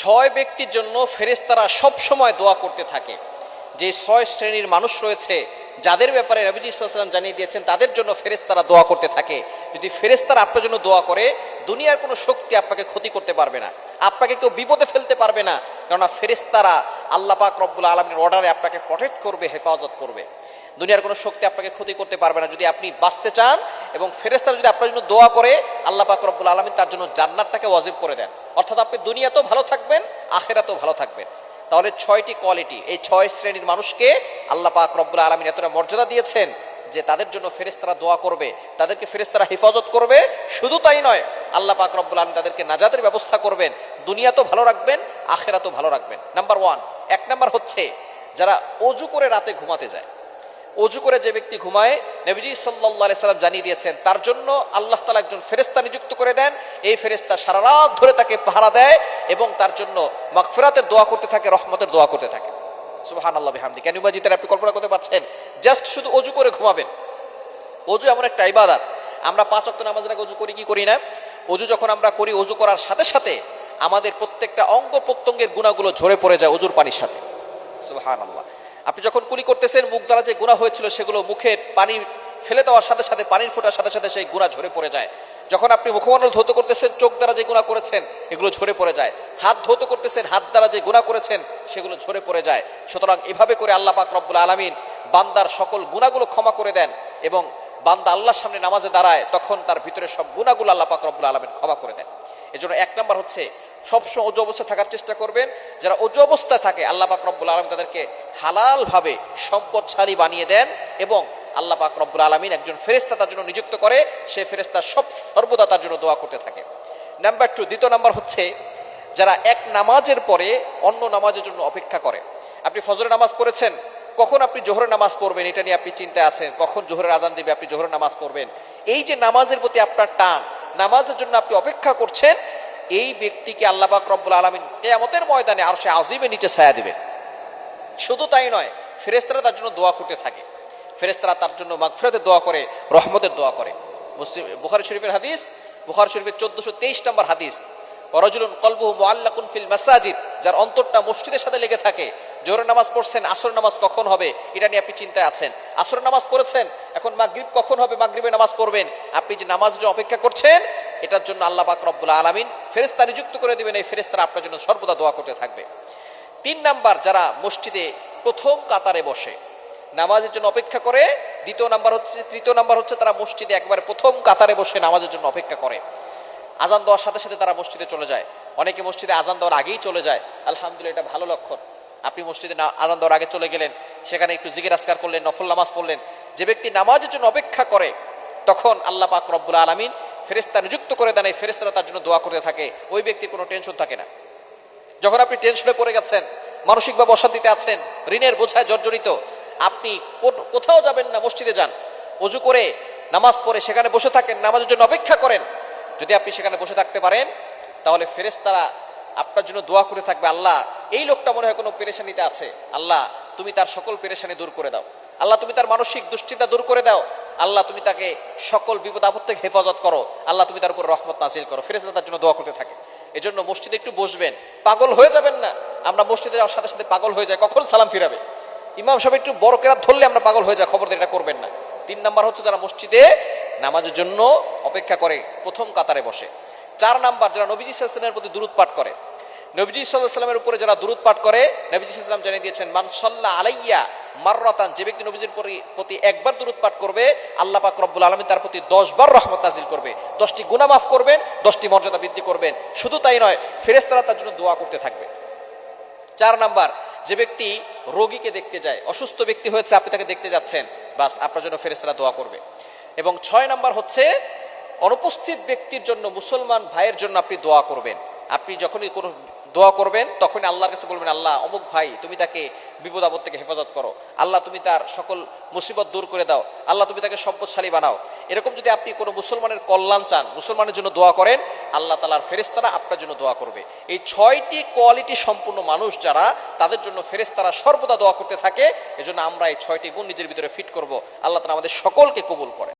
ছয় ব্যক্তির জন্য ফেরেস্তারা সব সময় দোয়া করতে থাকে। যে ছয় শ্রেণির মানুষ রয়েছে, যাদের ব্যাপারে রবিজি ইসলাম জানিয়ে দিয়েছেন, তাদের জন্য ফেরেস্তারা দোয়া করতে থাকে। যদি ফেরেস্তারা আপনার জন্য দোয়া করে, দুনিয়ার কোনো শক্তি আপনাকে ক্ষতি করতে পারবে না। আপনাকে কেউ বিপদে ফেলতে পারবে না। কেননা ফেরেস্তারা আল্লাহ পাক রব্বুল আলমীর অর্ডারে আপনাকে প্রটেক্ট করবে, হেফাজত করবে। দুনিয়ার কোনো শক্তি আপনাকে ক্ষতি করতে পারবে না। যদি আপনি বাঁচতে চান এবং ফেরেস্তারা যদি আপনার জন্য দোয়া করে, আল্লাহ পাক রব্বুল আলমী তার জন্য জান্নাতটাকে ওয়াজিব করে দেন। অর্থাৎ আপনি দুনিয়াতেও ভালো থাকবেন, আখেরাতেও ভালো থাকবেন। তাহলে ছয়টি কোয়ালিটি, এই ছয় শ্রেণির মানুষকে আল্লাহ পাক রব্বুল আলমিন এতটা মর্যাদা দিয়েছেন যে তাদের জন্য ফেরেস্তারা দোয়া করবে, তাদেরকে ফেরেস্তারা হেফাজত করবে। শুধু তাই নয়, আল্লাহ পাক রব্বুল আলম তাদেরকে নাজাতের ব্যবস্থা করবেন। দুনিয়াতেও ভালো রাখবেন, আখেরাতেও ভালো রাখবেন। নাম্বার ওয়ান, এক নাম্বার হচ্ছে যারা অজু করে রাতে ঘুমাতে যায়। অজু করে যে ব্যক্তি ঘুমায়, নবীজি সাল্লাহ সাল্লাম জানিয়ে দিয়েছেন, তার জন্য আল্লাহ তালা একজন ফেরেস্তা নিযুক্ত করে দেন। এই ফেরেস্তা সারা রাত ধরে তাকে পাহারা দেয় এবং তার জন্য মাগফিরাতের দোয়া করতে থাকে, রহমতের দোয়া করতে থাকে। সুবাহান আল্লাহ হামদি কেন বাজিতের আপনি কল্পনা করতে পারছেন? জাস্ট শুধু অজু করে ঘুমাবেন। অজু এমন একটা ইবাদত। আমরা পাঁচ অক্ট নামাজের আগে অজু করি, কি করি না? অজু যখন আমরা করি, অজু করার সাথে সাথে আমাদের প্রত্যেকটা অঙ্গ প্রত্যঙ্গের গুণাগুলো ঝরে পড়ে যায় অজুর পানির সাথে। সুবাহান আল্লাহ আপনি যখন কুলি করতেছেন, মুখ দ্বারা যে গুণা হয়েছিল সেগুলো মুখে পানি ফেলে দেওয়ার সাথে সাথে, পানির ফোটার সাথে সাথে সেই গুণা ঝরে পড়ে যায়। যখন আপনি মুখমণ্ডল ধৌত করতেছেন, চোখ দ্বারা যে গুণা করেছেন, এগুলো ঝরে পড়ে যায়। হাত ধৌত করতেছেন, হাত দ্বারা যে গুণা করেছেন, সেগুলো ঝরে পড়ে যায়। সুতরাং এভাবে করে আল্লাহ পাক রব্বুল আলমিন বান্দার সকল গুণাগুলো ক্ষমা করে দেন এবং বান্দা আল্লাহর সামনে নামাজে দাঁড়ায়, তখন তার ভিতরে সব গুণাগুলো আল্লাহ পাক রব্বুল আলমিন ক্ষমা করে দেন। এজন্য এক নম্বর হচ্ছে সবসময় অজু অবস্থায় থাকার চেষ্টা করবেন। যারা অজু অবস্থায় থাকে, আল্লাহ পাক রব্বুল আলম তাদেরকে হালালভাবে সম্পদশালী বানিয়ে দেন এবং আল্লাহ পাক রব্বুল আলমিন একজন ফেরেস্তা তার জন্য নিযুক্ত করে, সে ফেরেস্তা সব সর্বদা তার জন্য দোয়া করতে থাকে। নাম্বার টু দ্বিতীয় নাম্বার হচ্ছে, যারা এক নামাজের পরে অন্য নামাজের জন্য অপেক্ষা করে। আপনি ফজরের নামাজ পড়েছেন, কখন আপনি জোহরের নামাজ পড়বেন এটা নিয়ে আপনি চিন্তায় আছেন, কখন জোহরের আজান দেবে আপনি জোহরের নামাজ পড়বেন? এই যে নামাজের প্রতি আপনার টান, নামাজের জন্য আপনি অপেক্ষা করছেন এই ব্যক্তিকে আল্লাহ রব্বুল আলমিন কেয়ামতের ময়দানে আর সে আজিমে নিচে ছায়া দিবেন। শুধু তাই নয় ফেরেস্তারা তার জন্য দোয়া করতে থাকে। ফেরেস্তারা তার জন্য মাগফিরাতের দোয়া করে, রহমতের দোয়া করে। মুসলিম, বুখারি শরীফের হাদিস, বুখারি শরীফের চোদ্দশো তেইশ নম্বর হাদিস অরজুলুন কলবুহু মোয়াল্লাকুন ফিল মাসাজিদ, যার অন্তরটা মসজিদের সাথে লেগে থাকে। জোরের নামাজ পড়ছেন আসর নামাজ কখন হবে, এটা নিয়ে আপনি চিন্তায় আছেন। আসর নামাজ পড়েছেন, এখন মাগরিব কখন হবে মাগরিবে নামাজ পড়বেন। আপনি যে নামাজ অপেক্ষা করছেন এটার জন্য আল্লাহ পাক রব্বুল আলমিন ফেরেস্তা নিযুক্ত করে দিবেন। এই ফেরেস্তারা আপনার জন্য সর্বদা দোয়া করতে থাকবে। তিন নাম্বার, যারা মসজিদে প্রথম কাতারে বসে, নামাজের জন্য অপেক্ষা করে, দ্বিতীয় নাম্বার হচ্ছে, তৃতীয় নাম্বার হচ্ছে তারা মসজিদে একবারে প্রথম কাতারে বসে নামাজের জন্য অপেক্ষা করে। আজান দেওয়ার সাথে সাথে তারা মসজিদে চলে যায়। অনেকে মসজিদে আজান দেওয়ার আগেই চলে যায়। আলহামদুলিল্লাহ, এটা ভালো লক্ষণ। আপনি মসজিদে না, আজান দেওয়ার আগে চলে গেলেন, সেখানে একটু জিগির আসকার করলেন, নফল নামাজ পড়লেন। যে ব্যক্তি নামাজের জন্য অপেক্ষা করে, তখন আল্লাহ পাক রব্বুল আলমিন ফেরেস্তা নিযুক্ত করে দেন, এই ফেরেস্তারা তার জন্য দোয়া করতে থাকে। ওই ব্যক্তির কোনো টেনশন থাকে না। যখন আপনি টেনশনে পড়ে গেছেন, মানসিকভাবে অশান্তিতে আছেন, ঋণের বোঝায় জর্জরিত, আপনি কোথাও যাবেন না, মসজিদে যান। অজু করে নামাজ পড়ে সেখানে বসে থাকেন, নামাজের জন্য অপেক্ষা করেন। যদি আপনি সেখানে বসে থাকতে পারেন, তাহলে ফেরেস্তারা আপনার জন্য দোয়া করে থাকবে, আল্লাহ, এই লোকটা মনে হয় কোনো পেরেশানিতে আছে। আল্লাহ, তুমি তার সকল পেরেশানি দূর করে দাও। আল্লাহ, তুমি তার মানসিক দুশ্চিন্তা দূর করে দাও। আল্লাহ তুমি তাকে সকল বিপদ আপদ থেকে হেফাজত করো। আল্লাহ তুমি তার উপর রহমত নাজিল করো। ফেরেস্তা তার জন্য দোয়া করতে থাকে। এজন্য মসজিদে একটু বসবেন। পাগল হয়ে যাবেন না। আমরা মসজিদে যাওয়ার সাথে সাথে পাগল হয়ে যায়, কখন সালাম ফিরাবে? ইমাম সাহেব একটু বড় কেরাত ধরলে আমরা পাগল হয়ে যাই, খবর দিয়ে এটা করবেন না। তিন নাম্বার হচ্ছে যারা মসজিদে নামাজের জন্য অপেক্ষা করে, প্রথম কাতারে বসে। চার নাম্বার, যারা নবীজি সাল্লামের প্রতি দূরত পাঠ করে। নবীজি সাল্লামের উপরে যারা দূরত পাঠ করে, নবীজি সাল্লাম জানিয়ে দিয়েছেন মানসল্লা আলাইয়া মাররাতান, যে ব্যক্তি নবীজির প্রতি- একবার দূরত পাঠ করবে, আল্লাহ পাক রব্বুল আলমী তার প্রতি দশবার রহমত নাজিল করবে। দশটি গুনাহ মাফ করবেন, দশটি মর্যাদা বৃদ্ধি করবেন। শুধু তাই নয় ফেরেস্তারা তার জন্য দোয়া করতে থাকবে। চার নাম্বার, যে ব্যক্তি রোগীকে দেখতে যায়, অসুস্থ ব্যক্তি হয়েছে, আপনি তাকে দেখতে যাচ্ছেন, বাস আপনার জন্য ফেরেস্তারা দোয়া করবে। এবং ছয় নাম্বার হচ্ছে, অনুপস্থিত ব্যক্তির জন্য মুসলমান ভাইয়ের জন্য আপনি দোয়া করবেন। আপনি যখনই কোনো দোয়া করবেন, তখনই আল্লাহর কাছে বলবেন, আল্লাহ, অমুক ভাই, তুমি তাকে বিপদ আপদ থেকে হেফাজত করো। আল্লাহ, তুমি তার সকল মুসিবত দূর করে দাও। আল্লাহ, তুমি তাকে সম্পদশালী বানাও। এরকম যদি আপনি কোনো মুসলমানের কল্যাণ চান, মুসলমানের জন্য দোয়া করেন, আল্লাহ তালার ফেরেস্তারা আপনার জন্য দোয়া করবে। এই ছয়টি কোয়ালিটি সম্পূর্ণ মানুষ যারা, তাদের জন্য ফেরেস্তারা সর্বদা দোয়া করতে থাকে। এজন্য আমরা এই ছয়টি গুণ নিজের ভিতরে ফিট করব। আল্লাহ তালা আমাদের সকলকে কবুল করে।